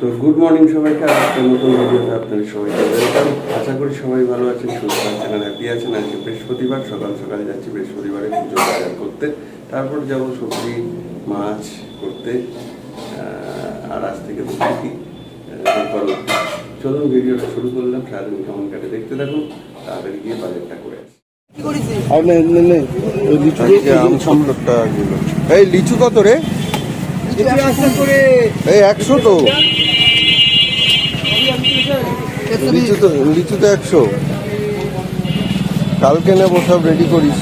তো good morning সবাইকে আর একটা নতুন ভিডিওতে আপনাদের সবাইকে ওয়েলকাম আশা করি সবাই ভালো আছেন সুস্থ আছেন আর হ্যাপি আছেন। আজকে বৃহস্পতিবার সকাল সকালে যাচ্ছি বৃহস্পতিবারে পুজো বাজার করতে। তারপর যাব সবজি মাছ করতে আর আজ থেকে বুঝি চলুন ভিডিওটা শুরু করলাম সারাদিন কেমন কাটে দেখতে থাকুন তাড়াতাড়ি গিয়ে বাজারটা করে আসি। এই লিচু কত রে? এই একশো তো। লিচু তো লিচু তো একশো। কালকে নেব সব রেডি করিস।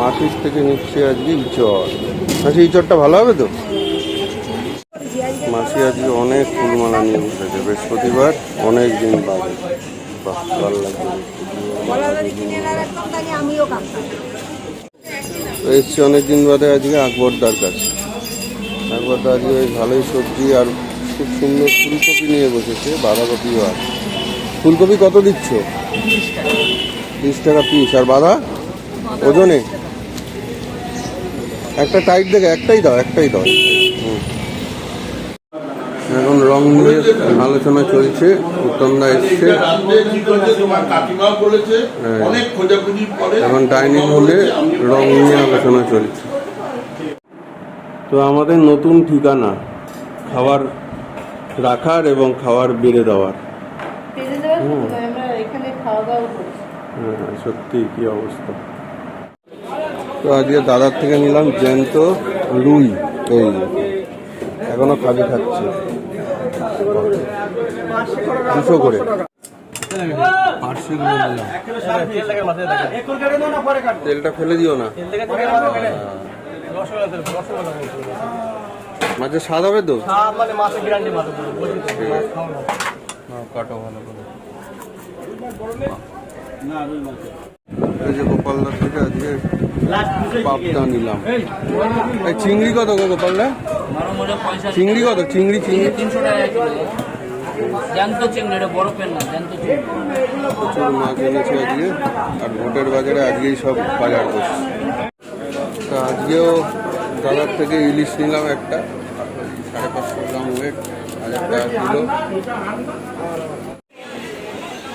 মাটির থেকে নিচ্ছে আজকে ইচড়। আচ্ছা ইচড়টা ভালো হবে তো? মাসি আজকে অনেক ফুলমালা নিয়ে বসেছে। বৃহস্পতিবার অনেক দিন বাদে। বাহ ভালো তো এসছি অনেক দিন বাদে আজকে আকবরদার কাছে। আকবরদা আজকে ভালোই সবজি আর খুব সুন্দর ফুলকপি নিয়ে বসেছে বাঁধাকপিও আছে। ফুলকপি কত দিচ্ছ? তিরিশ টাকা পিস আর বাঁধা? ওজনে? একটা টাইট দেখে একটাই দাও একটাই দাও। এখন রং নিয়ে আলোচনা চলছে উত্তমদা এসছে। হ্যাঁ। এখন ডাইনিং হলে রং নিয়ে আলোচনা চলছে। তো আমাদের নতুন ঠিকানা খাবার রাখার এবং খাওয়ার বেড়ে দেওয়ার পেরে দেওয়ার শুধু নয়, আমরা এখানে খাওয়া দাওয়া করছি। হ্যাঁ সত্যি কি অবস্থা। তো আজকে দাদার থেকে নিলাম জ্যান্ত রুই এই যে। এখনও খালি খাচ্ছে দুশো করে। তেলটা ফেলে দিও না। মাছের স্বাদ হবে তো? মানে গ্যারান্টি কাটো ভালো করে থেকে আজকে পাবদা নিলাম। এই চিংড়ি কত গো গোপালদা? চিংড়ি কত? চিংড়ি চিংড়ি? তিনশো টাকা জ্যান্ত চিংড়ি এটা বড় না জ্যান্ত চিংড়ি। প্রচুর মাছ এনেছে আজকে আর ভোটের বাজারে আজকেই সব বাজার করছে। তা আজকেও দাদার থেকে ইলিশ নিলাম একটা।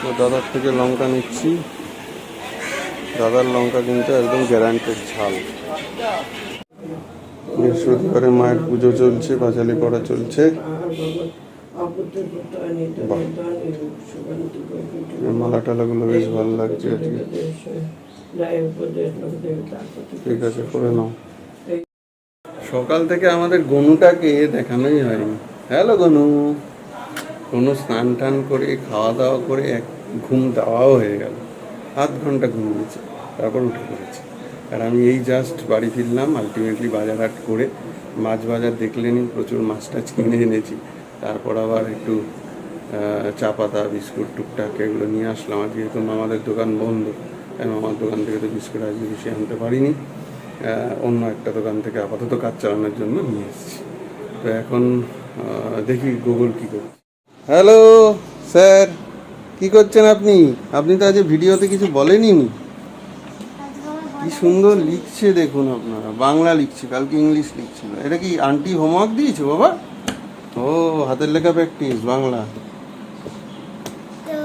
তো দাদার থেকে লঙ্কা নিচ্ছি। দাদার লঙ্কা কিন্তু একদম গ্যারান্টেড ঝাল। বৃহস্পতিবারে মায়ের পুজো চলছে, পাঁচালি করা চলছে। মালা টালাগুলো বেশ ভালো লাগছে ঠিক আছে, করে নাও। সকাল থেকে আমাদের গনুটাকে দেখানোই হয়নি। হ্যালো গনু। কোনো স্নান টান করে খাওয়া দাওয়া করে এক ঘুম দেওয়াও হয়ে গেল। আধ ঘণ্টা ঘুমিয়েছে তারপর উঠে পড়েছে। আর আমি এই জাস্ট বাড়ি ফিরলাম আলটিমেটলি বাজার হাট করে মাছ বাজার দেখলেনি প্রচুর মাছ টাছ কিনে এনেছি। তারপর আবার একটু চা পাতা, বিস্কুট, টুকটাক এগুলো নিয়ে আসলাম। আর যেহেতু মামাদের দোকান বন্ধ, তাই মামার দোকান থেকে তো বিস্কুট আজকে বেশি আনতে পারিনি। অন্য একটা দোকান থেকে আপাতত কাজ চালানোর জন্য নিয়ে এসেছি। তো এখন দেখি গুগল কি করছে হ্যালো স্যার কি করছেন আপনি? আপনি তো আজ ভিডিওতে কিছু বলেনি কি সুন্দর লিখছে দেখুন আপনারা, বাংলা লিখছে, কালকে ইংলিশ লিখছিল। এটা কি আন্টি হোমওয়ার্ক দিয়েছে বাবা? ও, হাতের লেখা প্র্যাকটিস বাংলা তো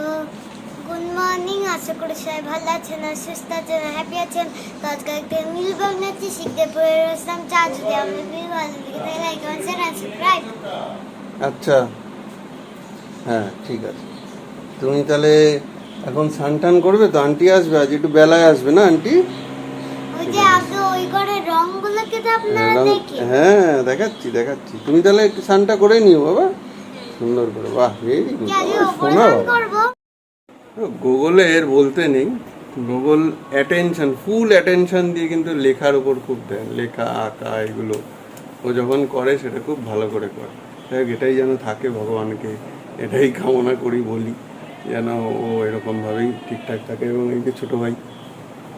গুড মর্নিং আশা করি সবাই ভালো আছেন আর সুস্থ আছেন হ্যাপি আছেন। তো আজকে একটা মিল বানাচ্ছি শিখতে পড়ে রয়েছিলাম চা যদি ভিডিও ভালো লাগে তাহলে লাইক কমেন্ট শেয়ার আর সাবস্ক্রাইব আচ্ছা। হ্যাঁ ঠিক আছে। তুমি তাহলে এখন স্নান করবে তো? আন্টি আসবে আজ একটু বেলায় আসবে না আন্টি? হ্যাঁ দেখাচ্ছি দেখাচ্ছি। তুমি তাহলে একটু স্নানটা করে নিও বাবা। সুন্দর করে। বাহ ভেরি গুড শোনা বাবা। করব গুগলে এর বলতে নেই। গুগল অ্যাটেনশন ফুল অ্যাটেনশন দিয়ে কিন্তু লেখার উপর খুব দেন লেখা আঁকা এগুলো। ও যখন করে সেটা খুব ভালো করে করে। যাই হোক, এটাই যেন থাকে ভগবানকে। এটাই কামনা করি বলি। যেন ও এরকমভাবেই ঠিকঠাক থাকে এবং এই যে ছোটো ভাই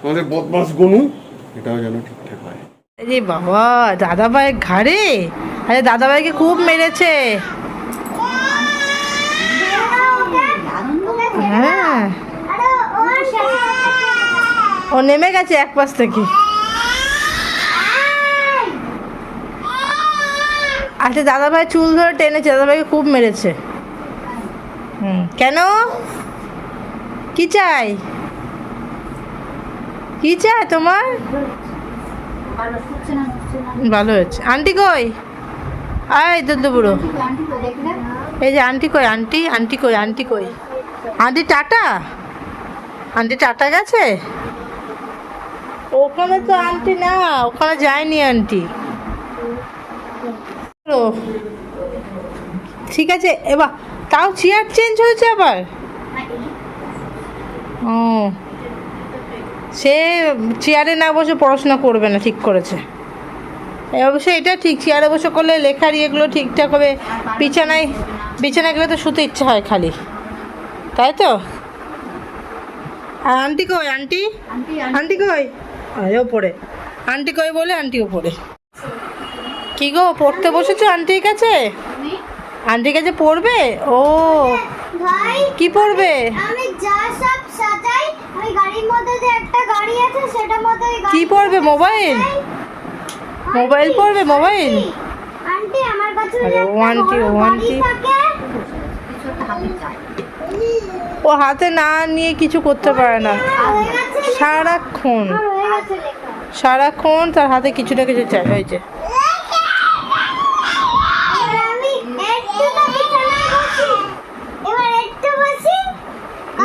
আমাদের বদমাস গনু এটাও যেন ঠিকঠাক হয়। আরে বাবা দাদা ভাই ঘাড়ে? আরে দাদা ভাইকে খুব মেরেছে। হ্যাঁ। ও নেমে গেছে এক পাশ থেকে। আচ্ছা দাদাভাই চুল ধরে টেনেছে, দাদাভাইকে খুব মেরেছে। হুম, কেন? কি চাই? কি চাই তোমার? ভালো হয়েছে। আন্টি কই? আয় দুধ বুড়ো এই যে আন্টি কই? আন্টি আন্টি কই? আন্টি কই? Aunty tata? আন্টি টাটা গেছে? ওখানে তো আন্টি না, ওখানে যায়নি আন্টি। ঠিক আছে, এবার তাও চেয়ার চেঞ্জ হয়েছে আবার? ও, সে চেয়ারে না বসে পড়াশোনা করবে না, ঠিক করেছে। এ অবশ্য এটা ঠিক চেয়ারে বসে করলে লেখার এগুলো ঠিকঠাক হবে, বিছানায় বিছানায় গেলে তো শুতে ইচ্ছা হয় খালি। তাই তো? আর আন্টি কই আন্টি? আন্টি কই? ওপরে। আন্টি কই বলে আন্টি ওপরে। কি গো পড়তে বসেছো আন্টির কাছে? আন্টির কাছে পড়বে? ও ভাই কি পড়বে? আমি যা সব সাজাই আমি গাড়ির মধ্যে যে একটা গাড়ি আছে সেটার মধ্যে কি পড়বে মোবাইল? মোবাইল পড়বে মোবাইল? আন্টি আমার কাছে আন্টি, আন্টি। ও হাতে না নিয়ে কিছু করতে পারে না। সারাক্ষণ। সারাক্ষণ তার হাতে কিছু না কিছু চাই, হয়েছে।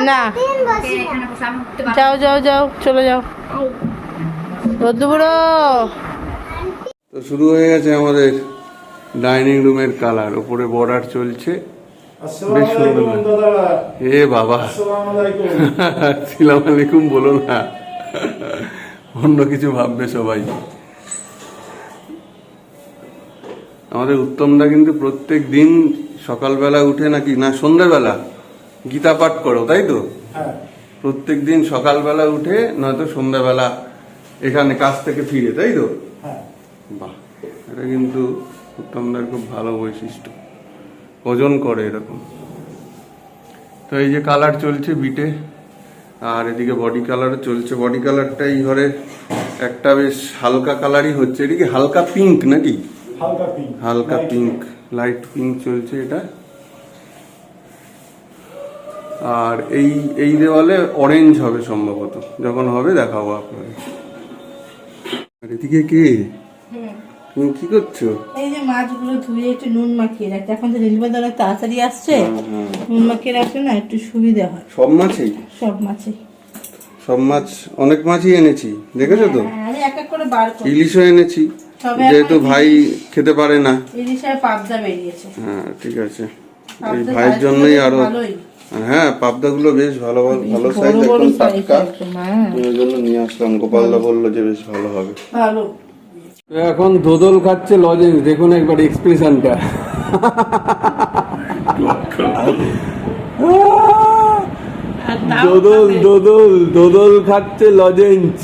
না। যাও যাও যাও, চলে যাও। রোদ্দুবুড়ো তো শুরু হয়ে গেছে আমাদের ডাইনিং রুমের কালার। উপরে বর্ডার চলছে। বেশ সুন্দর এ বাবা। আলাইকুম। বলো না। অন্য কিছু ভাববে সবাই। আমাদের উত্তমদা কিন্তু প্রত্যেক দিন সকালবেলা উঠে নাকি না সন্ধ্যাবেলা গীতা পাঠ করো তাই তো? প্রত্যেক দিন সকালবেলা উঠে নয়তো সন্ধ্যাবেলা এখানে কাজ থেকে ফিরে তাই তো? বাহ এটা কিন্তু উত্তমদার খুব ভালো বৈশিষ্ট্য। ওজন করে এরকম। তো এই যে কালার চলছে বিটে আর এদিকে বডি কালারও চলছে। বডি কালারটা এই ঘরে একটা বেশ হালকা কালারই হচ্ছে। এটা কি হালকা পিঙ্ক নাকি? হালকা পিঙ্ক হালকা পিঙ্ক লাইট পিঙ্ক চলছে এটা। আর এই এই দেওয়ালে অরেঞ্জ হবে সম্ভবত। যখন হবে দেখাবো আপনাদের। আর এদিকে কে? তুমি কি করছ? এই যে মাছগুলো ধুয়ে একটু নুন মাখিয়ে রাখতে এখন তো রেলওয়ে দ্বারা তাড়াতাড়ি আসছে। নুন মাখিয়ে রাখলে না একটু সুবিধা হয়। সব মাছই? সব মাছে সব মাছ অনেক মাছই এনেছি। দেখেছ তো? এক এক করে বার করি। ইলিশও এনেছি। যেহেতু ভাই খেতে পারে না। ইলিশ আর পাবদা বেরিয়েছে। হ্যাঁ ঠিক আছে। এই ভাইয়ের জন্যই আরও। হ্যাঁ পাবদাগুলো বেশ ভালো ভালো সাইজ একদম টাটকা। হ্যাঁ। জন্য নিয়ে আসলাম। গোপালদা বলল যে বেশ ভালো হবে। ভালো। এখন দোদল খাচ্ছে লজেন্স দেখুন একবার এক্সপ্রেশনটা দোদল দোদল দোদল খাচ্ছে লজেন্স।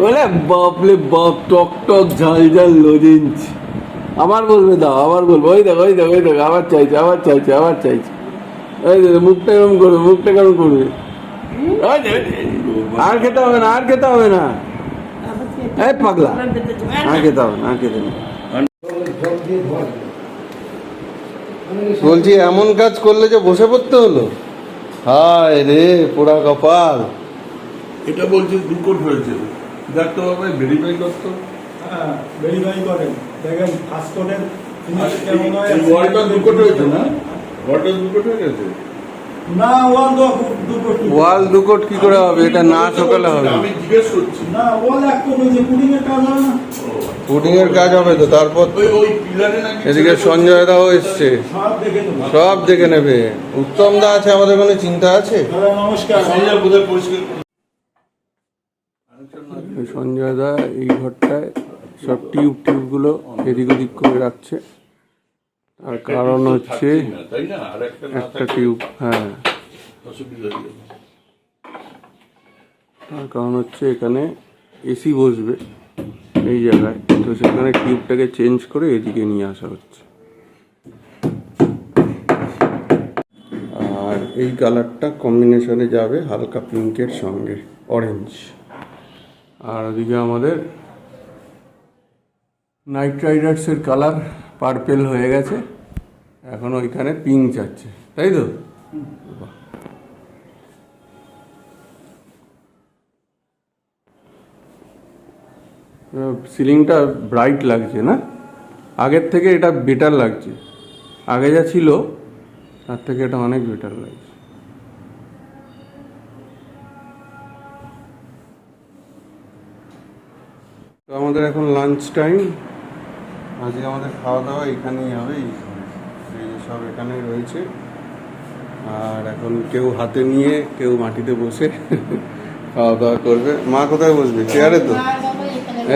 বলে বাপলে বাপ টক টক ঝাল ঝাল লজেন্স। আবার বলবে দাও আবার বলব ওই দেখো ওই দেখো ওই দেখো আবার চাইছে আবার চাইছে আবার চাইছে। ওই দেখো মুখটা কেমন করবে মুখটা কেমন করবে? আর খেতে হবে না আর খেতে হবে না। এই পাগলা। আর খেতে হবে না খেতে বলছি এমন কাজ করলে যে বসে পড়তে হলো? হায় রে পোড়া কপাল। এটা বলছে দুকট হয়েছে। দেখতে হবে ভেরিফাই করতে। হ্যাঁ ভেরিফাই করেন। দেখেন হয় এই ওয়ালটা দুকট হয়েছে না? ওয়ালটা দুকট হয়ে গেছে? না ওয়াল দুকোট কি করে হবে? এটা না সকালে হবে। আমি জিজ্ঞেস করছি। না ওয়াল এক কোড হয়েছে পুডিং এর কাজ না? পুডিং এর কাজ হবে তো তারপর ওই ওই পিলারে নাকি এদিকে সঞ্জয় দাও এসছে। সব দেখে নেব। সব দেখে নেবে। উত্তম দা আছে আমাদের কোনো চিন্তা আছে? নমস্কার। সঞ্জয় বোধহয় পরিষ্কার সঞ্জয় দা এই ঘরটায় সব টিউব টিউবগুলো এদিক ওদিক করে রাখছে। তার কারণ হচ্ছে আর একটা টিউব হ্যাঁ। হয়ে তার কারণ হচ্ছে এখানে এসি বসবে এই জায়গায়। তো সেখানে টিউবটাকে চেঞ্জ করে এদিকে নিয়ে আসা হচ্ছে। আর এই কালারটা কম্বিনেশনে যাবে হালকা পিঙ্কের সঙ্গে অরেঞ্জ আর ওদিকে আমাদের নাইট রাইডার্সের কালার পার্পেল হয়ে গেছে, এখন ওইখানে পিঙ্ক যাচ্ছে, তাই তো? সিলিংটা ব্রাইট লাগছে না? আগের থেকে এটা বেটার লাগছে। আগে যা ছিল, তার থেকে এটা অনেক বেটার লাগছে। তো আমাদের এখন লাঞ্চ টাইম আজকে আমাদের খাওয়া দাওয়া এখানেই হবে, এই সব এখানেই রয়েছে। আর এখন কেউ হাতে নিয়ে, কেউ মাটিতে বসে খাওয়া দাওয়া করবে। মা কোথায় বসবে? চেয়ারে তো?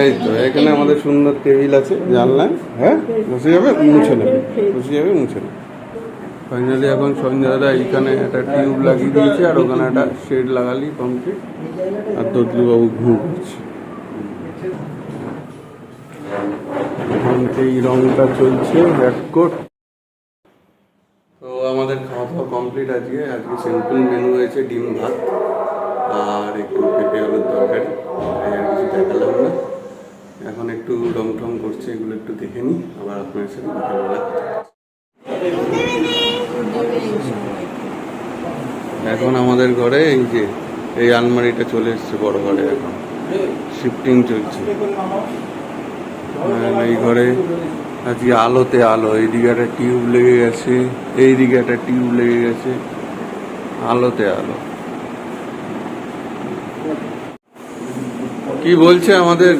এই তো, এখানে আমাদের সুন্দর টেবিল আছে জানলাম হ্যাঁ? বসে যাবে? মুছে নেবে। বসে যাবে, মুছে নেবে। ফাইনালি এখন সঞ্জয় দাদা এইখানে একটা টিউব লাগিয়ে দিয়েছে, আর ওখানে একটা শেড লাগালি কমপ্লিট আর দদ্রুবাবু ঘুম করছে সেই রংটা চলছে ব্যাককোট তো আমাদের খাওয়া দাওয়া কমপ্লিট আজকে। আজকে সিম্পল মেনু হয়েছে ডিম ভাত আর একটু পেঁপে আলুর তরকারি। আর কিছু দেখালাম না। এখন একটু রং টং করছে, এগুলো একটু দেখে নিই। আবার আপনার সাথে কথা হচ্ছে। এখন আমাদের ঘরে এই যে, এই আলমারিটা চলে এসছে বড় ঘরে এখন। শিফটিং চলছে। এই ঘরে আজকে আলোতে আলো এইদিকে একটা টিউব লেগে গেছে এইদিকে একটা টিউব লেগে গেছে আলোতে আলো কি বলছে আমাদের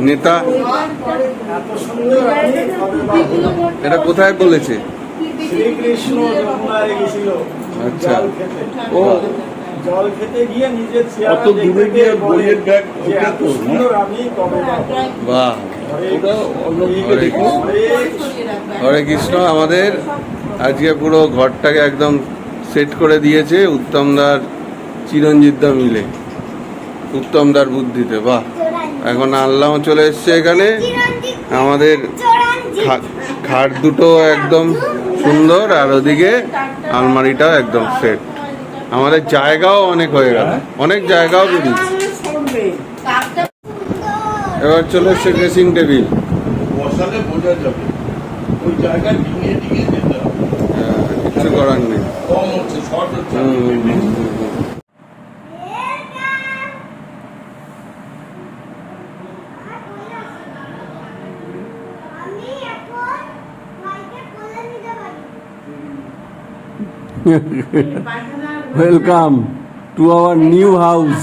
নেতা। এটা কোথায় বলেছে আচ্ছা। ও জল খেতে গিয়ে নিজের চেহারা অত দূরে গিয়ে বইয়ের ব্যাগ ওটা তো? বাহ হরে কৃষ্ণ। আমাদের আজকে পুরো ঘরটাকে একদম সেট করে দিয়েছে উত্তমদার চিরঞ্জিতদা মিলে। উত্তমদার বুদ্ধিতে, বাহ। এখন আল্লাহ চলে এসছে এখানে। আমাদের খাট দুটো একদম সুন্দর আর ওদিকে আলমারিটাও একদম সেট। আমাদের জায়গাও অনেক হয়ে গেল। অনেক জায়গাও বেরিয়েছে। এবার চলে এসছে ড্রেসিং টেবিল বসালে বোঝা যাবে। ওই জায়গায় ডিঙিয়ে ডিঙিয়ে যেতে হবে। কিছু করার নেই। কম হচ্ছে শর্ট হচ্ছে। হুম, হুম, হুম, হুম। আমি এখন ভাইকে কোলে নিতে পারি welcome to our new house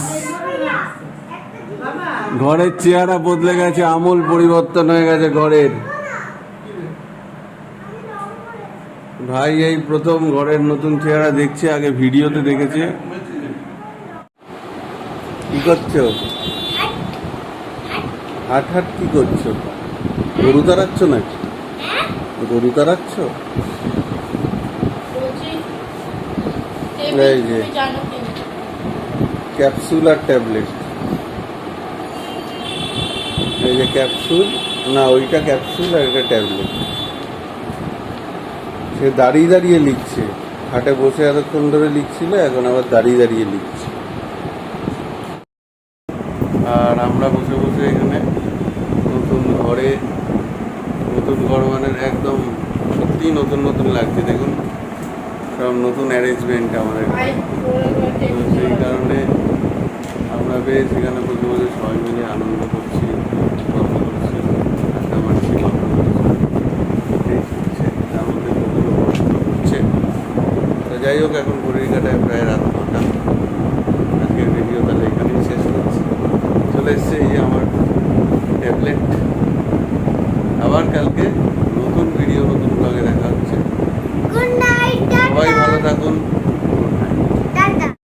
ঘরের চেহারা বদলে গেছে, আমূল পরিবর্তন হয়ে গেছে ঘরের। ভাই এই প্রথম ঘরের নতুন চেহারা দেখছে, আগে ভিডিওতে দেখেছে। কি করছ? হাট হাট কি করছ? গরু তাড়াচ্ছ নাকি? গরু তাড়াচ্ছ? এই যে, ক্যাপসুল আর ট্যাবলেট। এই যে ক্যাপসুল, না, ওইটা ক্যাপসুল আর এটা ট্যাবলেট। সে দাঁড়িয়ে দাঁড়িয়ে লিখছে। হাটে বসে এতক্ষণ ধরে লিখছিল, এখন আবার দাঁড়িয়ে দাঁড়িয়ে লিখছে। আর আমরা বসে বসে এখানে নতুন ঘরে, নতুন ঘর মানে একদম সত্যি নতুন নতুন লাগছে। দেখুন, সব নতুন অ্যারেঞ্জমেন্ট আমাদের। তো সেই কারণে আমরা বেশ এখানে বসে বসে সবাই মিলে আনন্দ করছি।